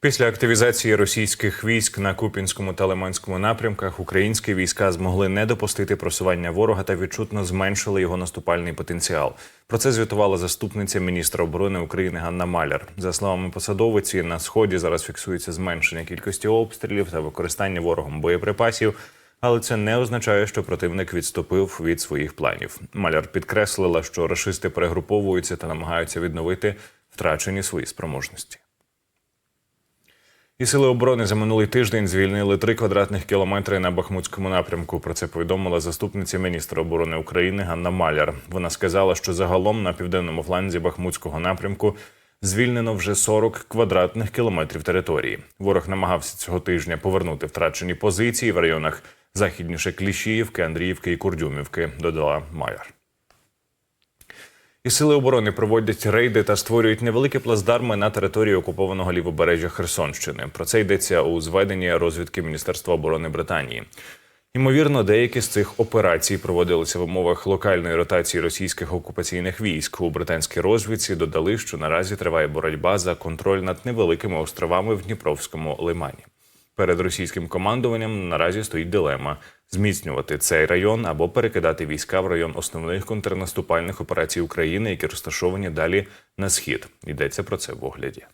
Після активізації російських військ на Купінському та Лиманському напрямках українські війська змогли не допустити просування ворога та відчутно зменшили його наступальний потенціал. Про це звітувала заступниця міністра оборони України Ганна Маляр. За словами посадовиці, на сході зараз фіксується зменшення кількості обстрілів та використання ворогом боєприпасів. Але це не означає, що противник відступив від своїх планів. Маляр підкреслила, що рашисти перегруповуються та намагаються відновити втрачені свої спроможності. І сили оборони за минулий тиждень звільнили три квадратних кілометри на Бахмутському напрямку. Про це повідомила заступниця міністра оборони України Ганна Маляр. Вона сказала, що загалом на південному фланзі Бахмутського напрямку звільнено вже 40 квадратних кілометрів території. Ворог намагався цього тижня повернути втрачені позиції в районах західніше Кліщіївки, Андріївки і Курдюмівки. Додала Маляр. Сили оборони проводять рейди та створюють невеликі плацдарми на території окупованого лівобережжя Херсонщини. Про це йдеться у зведенні розвідки Міністерства оборони Британії. Ймовірно, деякі з цих операцій проводилися в умовах локальної ротації російських окупаційних військ. У британській розвідці додали, що наразі триває боротьба за контроль над невеликими островами в Дніпровському лимані. Перед російським командуванням наразі стоїть дилема зміцнювати цей район або перекидати війська в район основних контрнаступальних операцій України, які розташовані далі на схід. Йдеться про це в огляді.